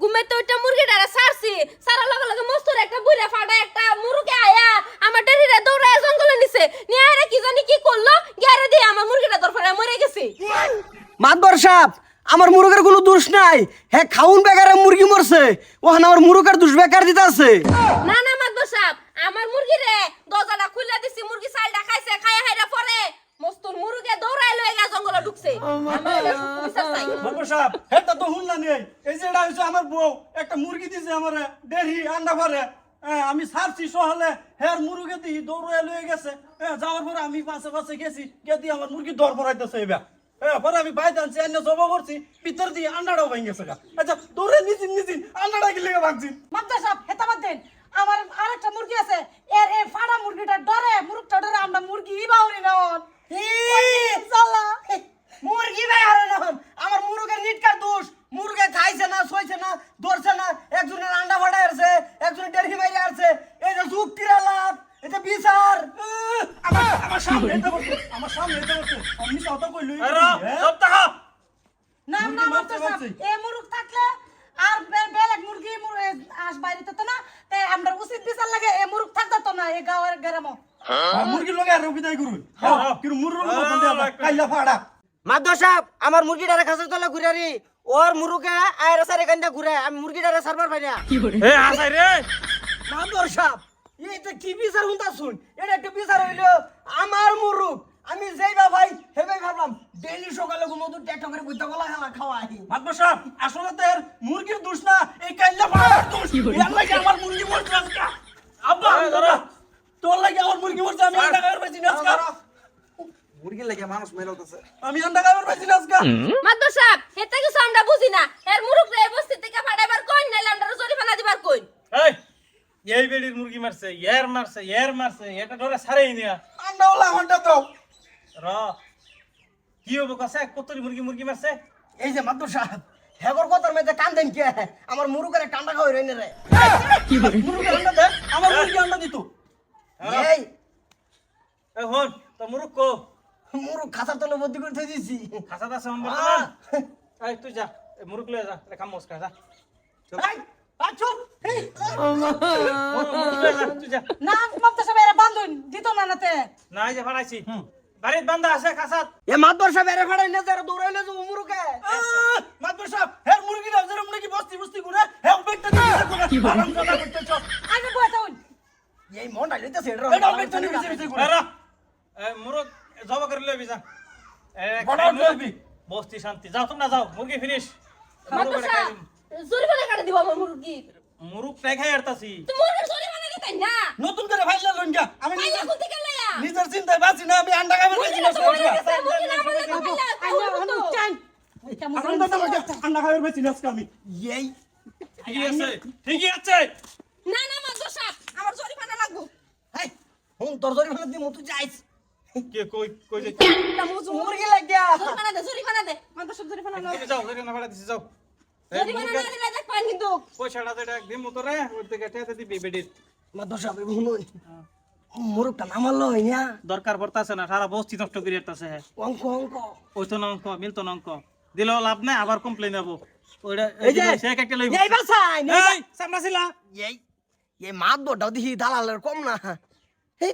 ঘুমে তো ওইটা মুরগিটারে সারছি সারার লগে লগে মস্তর একটা বুড়া ফাটা একটা মুরগি আয়া আমার ডেরিরে দৌড়ায় জঙ্গলে নিছে। নিয়ে আরে কি জানি কি করল গেরে দিয়ে আমার মুরগিটা দরফারে মরে গেছে। মাতবর সাপ আমার মুরগের কোনো দোষ নাই। হ্যাঁ খাউন বেকারে মুরগি মরছে। ওখানে আমার মুরগের দোষ বেকার দিতে আছে না না মাদব সাহেব আমার মুরগি রে দরজাটা খুলে দিছি মুরগি চালটা খাইছে খাইয়া হাইরা পরে মস্তুর মুরগে দৌড়ায় লয়ে গা জঙ্গলে ঢুকছে। সাহেব এটা তো শুনলা নেই। এই যে এটা হচ্ছে আমার বউ একটা মুরগি দিছে আমারে দেড়ি আন্ডা ভরে। হ্যাঁ, আমি সারছি সহলে হ্যাঁ মুরগে দিই দৌড়ে লয়ে গেছে। হ্যাঁ, যাওয়ার পরে আমি পাশে পাশে গেছি গিয়ে দিয়ে আমার মুরগি দর ভরাইতেছে এবার। হ্যাঁ পরে আমি বাইরে আনছি এনে জবা করছি ভিতর দিয়ে আন্ডাটাও ভেঙে গেছে গা। আচ্ছা দৌড়ে নিচিন নিচিন আন্ডাটা কি লেগে ভাগছি মাদ্রাস সাহেব হেতাবাদ দেন আমার আরেকটা মুরগি আছে এর এই ফাড়া মুরগিটা ডরে মুরগটা ডরে আমরা মুরগি বাউরি না হন চালা মুরগি ভাই আরে না আমার মুরগের নিটকার দোষ মুরগে খাইছে না সইছে না ধরছে না একজনের আন্ডা ফাটাই আছে একজনের ডেরহি মাইরে আছে এই যে যুক্তির লাভ এটা বিচার আহ, আমার আমার সামনে এটা বসে আমার সামনে এটা বসে। আমি কথা কইলই হ্যাঁ? সপ্তাহ না না মারছে, মাদ্রাস সাহেব মারছে। এই মুরগ থাকলে আর বেলেগ মুরগি আস বাইরে তো না তাই আমরা উচিত বিচার লাগে এই মুরগ থাকতো তো না এই গাঁয়ের গ্রামও। আর লগে আর বিদায় করুন। কিন্তু মুরগির লগে কথা দিয়া কাইলা ফাড়া। মাদ্র সাহেব আমার মুরগিটারে খাসের তলে ঘুরারি ওর মুরুকে আয়রা সারে কান্দা ঘুরে আমি মুরগিটারে সারবার পাই না। এ আসাই রে। সাহেব এইটা কি বিচার হুন্তা শুন এটা একটা বিচার হইল আমার মুরুগ আমি যেই বা ভাই হেবে ভাবলাম ডেইলি সকালে ঘুমোতো ট্যাটো করে বুঝতে গলা খাওয়া সাহেব আসলে তো এর মুরগির দোষ না এই দোষ। এর লাগে আমার মুরগি মরছে আজকে। আব্বা তোর লাগে আমার মুরগি মরছে আমি আন্ডা খাবার পাইছি না আজকে। মুরগি লাগে মানুষ মেলাতেছে আমি আন্ডা পাইছি না আজকে। সাহেব কিছু আমরা বুঝি না। এর মুরগ রে বস্তি থেকে ফাটাইবার কই নাইলে আমরা জরিমানা দিবার কই এই এই বেড়ির মুরগি মারছে ইয়ার মারছে ইয়ার মারছে এটা ধরে সারেই নিয়া। আন্ডা হলা আমারটা তো র কি হব কাছে কতরি মুরগি মুরগি মারছে? এই যে মাদ্র সাহেব হেগর কথার মধ্যে কান্দেন কে? আমার মুরুকের কান্ডা খাওয়াই রইনে রে। মুরগি আন্ডা দে আমার মুরগি আন্ডা দিত। এই। এই হন তো মুরুগ কো? মুরুক খাসার তলে বদ্ধি করে থই দিছি। খাসা দাসে অম্বর আহ! এই তুই যা মুরুগ লয়ে যা কাম মস্কা যা। এই, বাড়িত বান্ধা আছে খাসাত এ মাতবর সাহেব এরে ফাড়াই না যারা দৌড়াইলে যে মুরুকে মাতবর সাহেব হের মুরগি দাও যেরকম নাকি বস্তি বস্তি করে হেও বেকটা দিতে করে আরাম কথা করতে চল আগে বসে হন এই মনটা লইতেছে এটা এটা বেকটা নিবি বিসি করে র। মুরুগ জব করে লইবি যা। মুরগ। বস্তি শান্তি। যাও তোমরা যাও মুরগি ফিনিশ সাহেব জরিমানা কাটে দিব আমার মুরগি? মুরুগ টাই খাই আরতাছি। তুই মুরগির জরিমানা দিতাই না? নতুন করে ভাইলা লইন গা আমি নিজের চিন্তায় বাঁচি না আমি আন্ডা খাবার না না চাই কেমন আন্ডা খাবার না আমি। এই ঠিকই আছে ঠিকই আছে। না না মাদব সাহেব আমার জরিমানা লাগবো। এই হুন তোর জরি ফেলে দি মতো যাইস। কে কই কই যে এটা মুজু মুরগি লাগিয়া। জরিমানা দে জরিমানা দে। মাদ্রাস সাহেব জরিমানা নাও। তুমি যাও জরি না ভাড়া দিছি যাও জরিমানা না দিলে দেখ পয়সাটা তো এটা দিম তোরে ওর থেকে টেতে দিবি বেডির। মাতবর সাহেব হুনুন মুরুকটা নামালো দরকার পড়তাছে না সারা বস্তি নষ্ট করে আরতাছে অঙ্ক অঙ্ক। ওই তো অঙ্ক মিল অঙ্ক। দিলেও লাভ নাই আবার কমপ্লেন হব ওইটা এই যে সে একটা লইব এই বাসাই এই সামনে ছিলা এই এই মাতবরটাও দেখি দালালের কম না। এই